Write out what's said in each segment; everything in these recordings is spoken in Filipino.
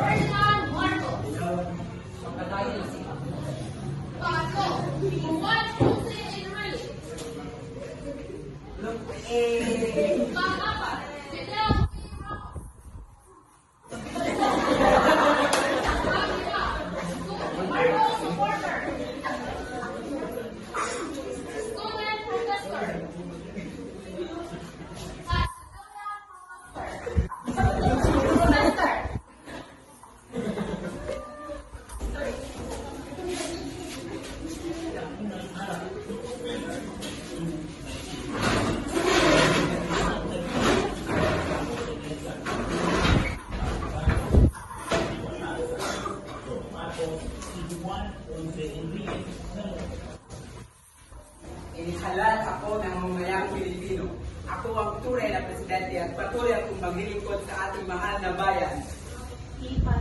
Ferdinand Marcos. Paco, what you say in relief? Look, eh. Inihalal ako ng mamayang Pilipino. Ako ang tunay na presidente at patuloy akong maglilingkod sa ating mahal na bayan. lipat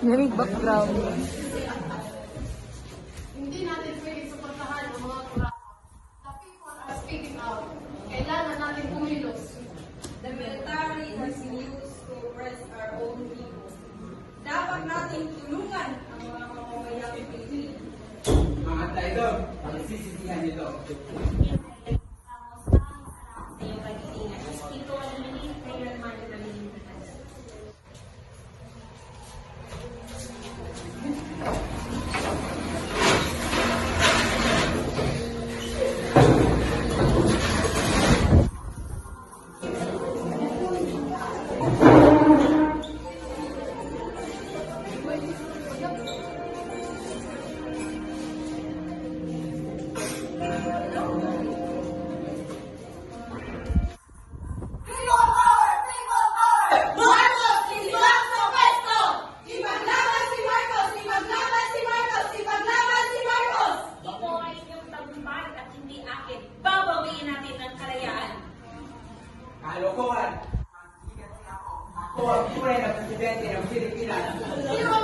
May background. Hindi natin pwedeng suportahan ang mga kurako. The people are speaking out. Kailangan natin umilos. The military has been used to oppress our own people. Dapat nating tulungan ang mga mamamayang Pilipino. Mga traidor, pagsisisihan nito. Hindi akin. Babawiin natin ang kalayaan. Kalokohan. Ako ang tunay na presidente ng Pilipinas. Sino